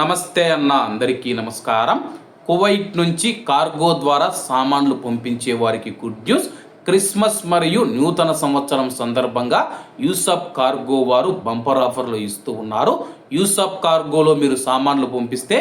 నమస్తే అన్న అందరికీ నమస్కారం. కువైట్ నుంచి కార్గో ద్వారా సామాన్లు పంపించే వారికి గుడ్ న్యూస్. క్రిస్మస్ మరియు నూతన సంవత్సరం సందర్భంగా యూసఫ్ కార్గో వారు బంపర్ ఆఫర్లు ఇస్తూ ఉన్నారు. యూసఫ్ కార్గోలో మీరు సామాన్లు పంపిస్తే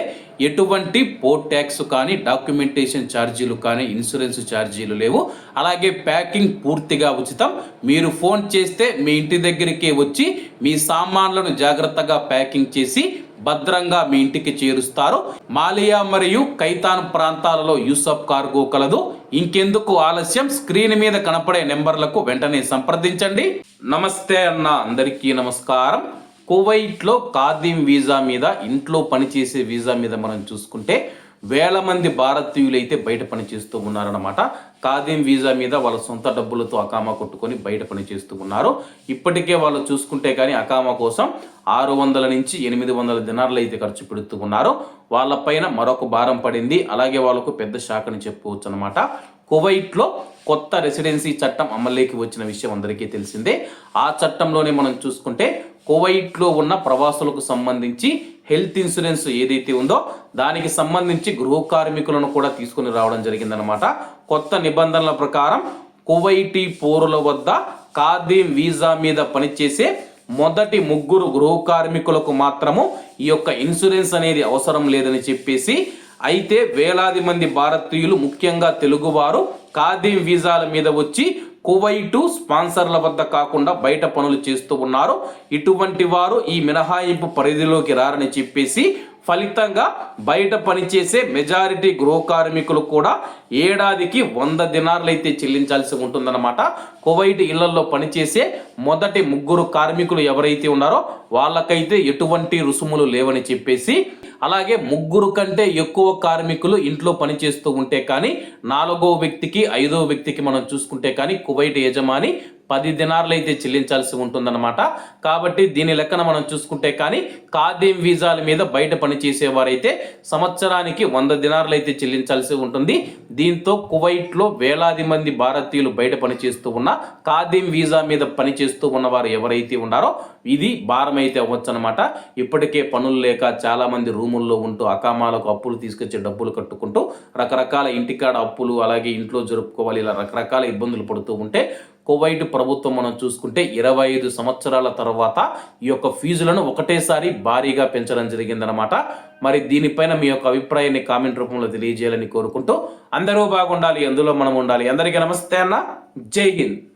ఎటువంటి పోర్ట్ ట్యాక్స్ కానీ డాక్యుమెంటేషన్ ఛార్జీలు కానీ ఇన్సూరెన్స్ ఛార్జీలు లేవు. అలాగే ప్యాకింగ్ పూర్తిగా ఉచితం. మీరు ఫోన్ చేస్తే మీ ఇంటి దగ్గరికే వచ్చి మీ సామాన్లను జాగ్రత్తగా ప్యాకింగ్ చేసి భద్రంగా మీ ఇంటికి చేరుస్తారు. మాలియా మరియు కైతాన్ ప్రాంతాలలో యూసఫ్ కార్గో కలదు. ఇంకెందుకు ఆలస్యం? స్క్రీన్ మీద కనపడే నెంబర్లకు వెంటనే సంప్రదించండి. నమస్తే అన్న అందరికీ నమస్కారం. కువైట్లో ఖాదీం వీసా మీద ఇంట్లో పనిచేసే వీసా మీద మనం చూసుకుంటే వేల మంది భారతీయులైతే బయట పని చేస్తూ ఉన్నారన్నమాట. ఖాదీం వీజా మీద వాళ్ళ సొంత డబ్బులతో అకామా కొట్టుకొని బయట పని చేస్తూ ఉన్నారు. ఇప్పటికే వాళ్ళు చూసుకుంటే కానీ అకామా కోసం ఆరు వందల నుంచి ఎనిమిది వందల దినార్లు అయితే ఖర్చు పెడుతూ ఉన్నారు. వాళ్ళపైన మరొక భారం పడింది. అలాగే వాళ్ళకు పెద్ద శాఖని అని చెప్పుకోవచ్చు అనమాట కువైట్లో కొత్త రెసిడెన్సీ చట్టం అమల్లోకి వచ్చిన విషయం అందరికీ తెలిసిందే. ఆ చట్టంలోనే మనం చూసుకుంటే కువైట్లో ఉన్న ప్రవాసులకు సంబంధించి హెల్త్ ఇన్సూరెన్స్ ఏదైతే ఉందో దానికి సంబంధించి గృహ కార్మికులను కూడా తీసుకుని రావడం జరిగిందనమాట కొత్త నిబంధనల ప్రకారం కువైటీ పౌరుల వద్ద ఖాదీం వీసా మీద పనిచేసే మొదటి ముగ్గురు గృహ కార్మికులకు మాత్రము ఈ యొక్క ఇన్సూరెన్స్ అనేది అవసరం లేదని చెప్పేసి అయితే వేలాది మంది భారతీయులు ముఖ్యంగా తెలుగువారు ఖాదీం వీసాల మీద వచ్చి కువైటు స్పాన్సర్ల వద్ద కాకుండా బయట పనులు చేస్తూ ఉన్నారు. ఇటువంటి వారు ఈ మినహాయింపు పరిధిలోకి రారని చెప్పేసి ఫలితంగా బయట పనిచేసే మెజారిటీ గృహ కార్మికులు కూడా ఏడాదికి వంద దినార్లు అయితే చెల్లించాల్సి ఉంటుందన్నమాట. కువైట్ ఇళ్ళలో పనిచేసే మొదటి ముగ్గురు కార్మికులు ఎవరైతే ఉన్నారో వాళ్ళకైతే ఎటువంటి రుసుములు లేవని చెప్పేసి అలాగే ముగ్గురు కంటే ఎక్కువ కార్మికులు ఇంట్లో పనిచేస్తూ ఉంటే కానీ నాలుగో వ్యక్తికి ఐదో వ్యక్తికి మనం చూసుకుంటే కానీ కువైట్ యజమాని పది దినార్లు అయితే చెల్లించాల్సి ఉంటుందన్నమాట. కాబట్టి దీని లెక్కన మనం చూసుకుంటే కానీ ఖాదీం వీజాల మీద బయట పనిచేసేవారైతే సంవత్సరానికి వంద దినార్లు అయితే చెల్లించాల్సి ఉంటుంది. దీంతో కువైట్లో వేలాది మంది భారతీయులు బయట పనిచేస్తూ ఉన్న ఖాదీం వీజా మీద పనిచేస్తూ ఉన్నవారు ఎవరైతే ఉన్నారో ఇది భారం అయితే అవ్వచ్చు అనమాట ఇప్పటికే పనులు లేక చాలామంది రూముల్లో ఉంటూ అకామాలకు అప్పులు తీసుకొచ్చి డబ్బులు కట్టుకుంటూ రకరకాల ఇంటికాడ అప్పులు అలాగే ఇంట్లో జరుపుకోవాలి ఇలా రకరకాల ఇబ్బందులు పడుతూ ఉంటే కువైట్ ప్రభుత్వం మనం చూసుకుంటే ఇరవై ఐదు సంవత్సరాల తర్వాత ఈ యొక్క ఫీజులను ఒకటేసారి భారీగా పెంచడం జరిగిందనమాట మరి దీనిపైన మీ యొక్క అభిప్రాయాన్ని కామెంట్ రూపంలో తెలియజేయాలని కోరుకుంటూ అందరూ బాగుండాలి అందులో మనం ఉండాలి. అందరికీ నమస్తే అన్న. జై హింద్.